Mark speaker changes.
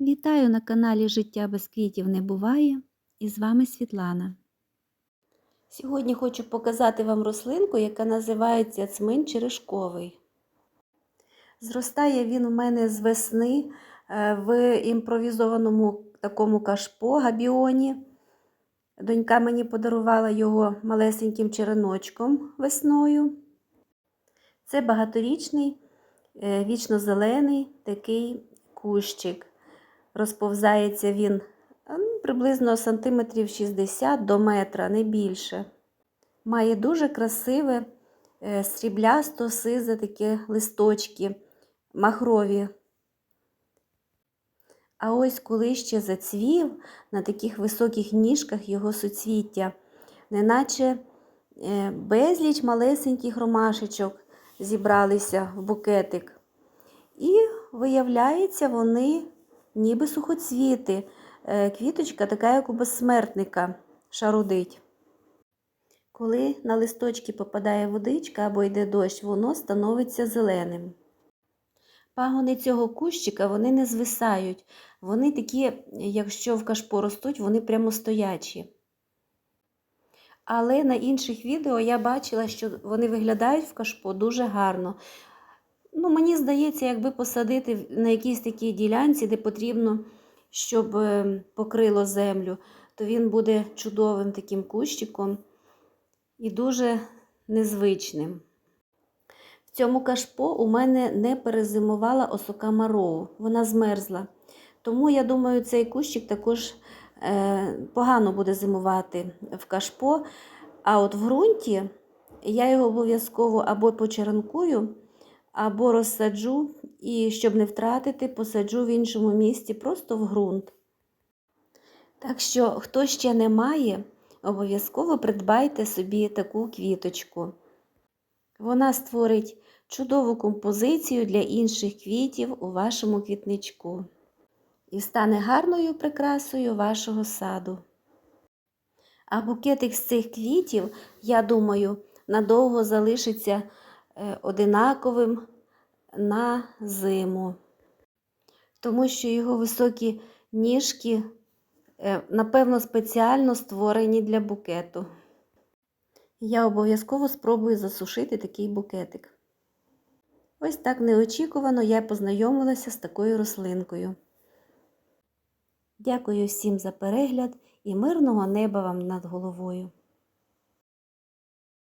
Speaker 1: Вітаю на каналі Життя без квітів не буває і з вами Світлана. Сьогодні хочу показати вам рослинку, яка називається цмин черешковий. Зростає він у мене з весни е, в імпровізованому такому кашпо габіоні. Донька мені подарувала його малесеньким череночком весною. Це багаторічний, е, вічно-зелений такий кущик. Розповзається він ну, приблизно сантиметрів 60 до метра, не більше. Має дуже красиве е, сріблясто сизе такі листочки, махрові. А ось коли ще зацвів на таких високих ніжках його суцвіття, неначе е, безліч малесеньких ромашечок зібралися в букетик. І, виявляється, вони ніби сухоцвіти. Е, Квіточка така, як у безсмертника, шарудить. Коли на листочки попадає водичка або йде дощ, воно становиться зеленим. Пагони цього кущика вони не звисають. Вони такі, якщо в кашпо ростуть, вони прямо стоячі. Але на інших відео я бачила, що вони виглядають в кашпо дуже гарно. Ну, Мені здається, якби посадити на якійсь такій ділянці, де потрібно, щоб е, покрило землю, то він буде чудовим таким кущиком і дуже незвичним. В цьому кашпо у мене не перезимувала осока мароу, вона змерзла. Тому, я думаю, цей кущик також е, погано буде зимувати в кашпо. А от в ґрунті я його обов'язково або почеранкую, або розсаджу, і щоб не втратити, посаджу в іншому місці просто в ґрунт. Так що, хто ще не має, обов'язково придбайте собі таку квіточку. Вона створить чудову композицію для інших квітів у вашому квітничку і стане гарною прикрасою вашого саду. А букетик з цих квітів, я думаю, надовго залишиться одинаковим на зиму, тому що його високі ніжки, е, напевно, спеціально створені для букету. Я обов'язково спробую засушити такий букетик. Ось так неочікувано я познайомилася з такою рослинкою. Дякую всім за перегляд і мирного неба вам над головою.